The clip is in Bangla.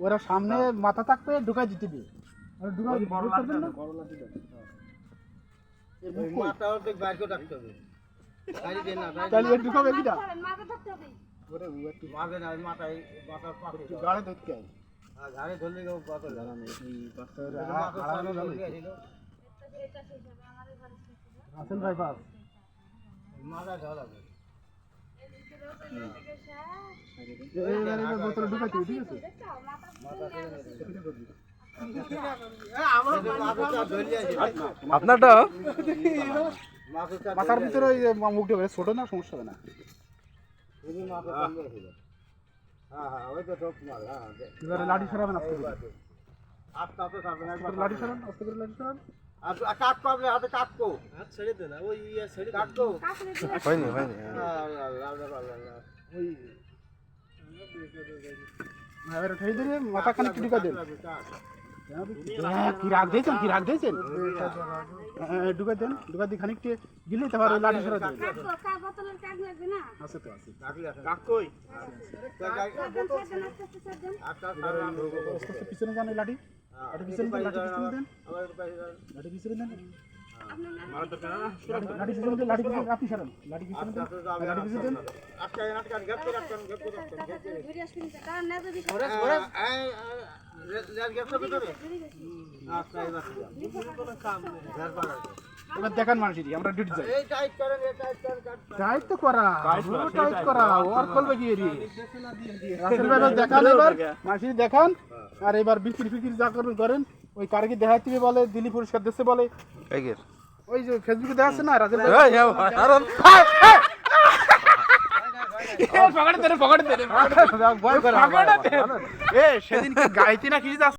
ওরা সামনে মাথা থাকবে ঢুকাই দিতে এর ঢুকাবে কিটা? মাথা থাকতে হবে ওরে ও একটু মাঝে না মাথায় মাথার একটু গাড়ে ধরতে হয়। আর ঘাড়ে ধরলে কেউ কথা জানা নেই এই বাচ্চার এটা আ- মাথার ভালো। ধরে এটা শেষ হবে আমাদের ঘরে শেষ হবে। ভাই পাস মাথা আছে আপনারটা? মাথার ভিতরে ওই মুখ ঢুকে ছোট না সমস্যা হবে না। হ্যাঁ হ্যাঁ হ্যাঁ এবারে লাঠি সরাবেন আস্তে করে। লাঠি সরান আস্তে করে লাঠি সরান। আর আর কাট পাবলে হাতে কাটকো হাত ছেড়ে দে না ওই ইয়া ছেড়ে কাটকো হয়নি। হয়নি এবারে ঠেই দিয়ে মাথা খানিক ঢুকা দেন। কি রাগ দিয়েছেন কি রাগ দিয়েছেন ঢুকা দেন ঢুকা দিয়ে খানিকটি গিলে তারপর ওই লাঠি সরা কা আছে তো আছে। পিছনে যান ওই লাঠি। লাঠি পিছনে দেন লাঠি। লাঠি পিছনে দেন। এবার দেখান মানুষই আমরা ডিউটি যাই টাইট করেন করেন তো করা টাইট করা ওর করবে দেখান এবার মাসি দেখান আর এবার বিক্রি ফিক্রি যা করবেন করেন ওই কারকে দেখাই থেকে বলে দিল্লি পুরস্কার দিচ্ছে বলে ওই যে ফেসবুকে দেখাচ্ছে না রাসেল ভাই এই আরন পকেটে পকেটে দেন ভয় করে এ সেদিন কি গাইতে না কিছু